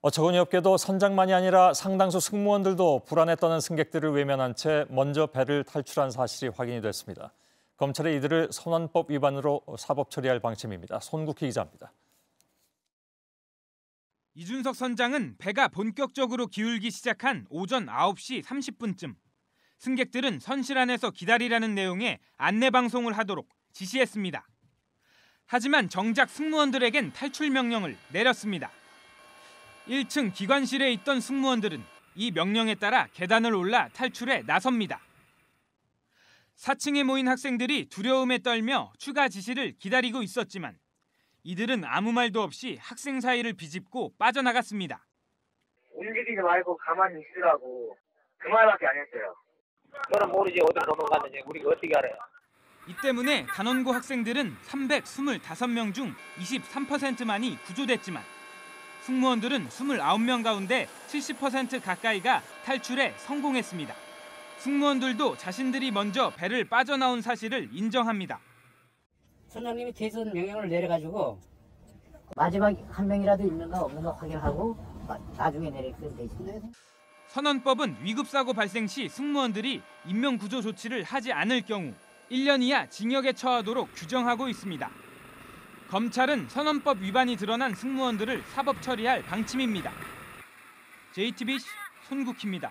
어처구니 없게도 선장만이 아니라 상당수 승무원들도 불안에 떠는 승객들을 외면한 채 먼저 배를 탈출한 사실이 확인이 됐습니다. 검찰이 이들을 선원법 위반으로 사법 처리할 방침입니다. 손국희 기자입니다. 이준석 선장은 배가 본격적으로 기울기 시작한 오전 9시 30분쯤 승객들은 선실 안에서 기다리라는 내용의 안내 방송을 하도록 지시했습니다. 하지만 정작 승무원들에겐 탈출 명령을 내렸습니다. 1층 기관실에 있던 승무원들은 이 명령에 따라 계단을 올라 탈출에 나섭니다. 4층에 모인 학생들이 두려움에 떨며 추가 지시를 기다리고 있었지만 이들은 아무 말도 없이 학생 사이를 비집고 빠져나갔습니다. 움직이지 말고 가만히 있으라고 그 말밖에 안 했어요. 너는 모르지 어디로 도망갔는지 우리가 어떻게 알아요? 이 때문에 단원고 학생들은 325명 중 23%만이 구조됐지만 승무원들은 29명 가운데 70% 가까이가 탈출에 성공했습니다. 승무원들도 자신들이 먼저 배를 빠져나온 사실을 인정합니다. 선장님이 대선 명령을 내려가지고 마지막 한 명이라도 있는가 없는가 확인하고 마- 나중에 내리면 되지. 선언법은 위급사고 발생 시 승무원들이 인명구조 조치를 하지 않을 경우 1년 이하 징역에 처하도록 규정하고 있습니다. 검찰은 선언법 위반이 드러난 승무원들을 사법 처리할 방침입니다. JTBC 손국희입니다.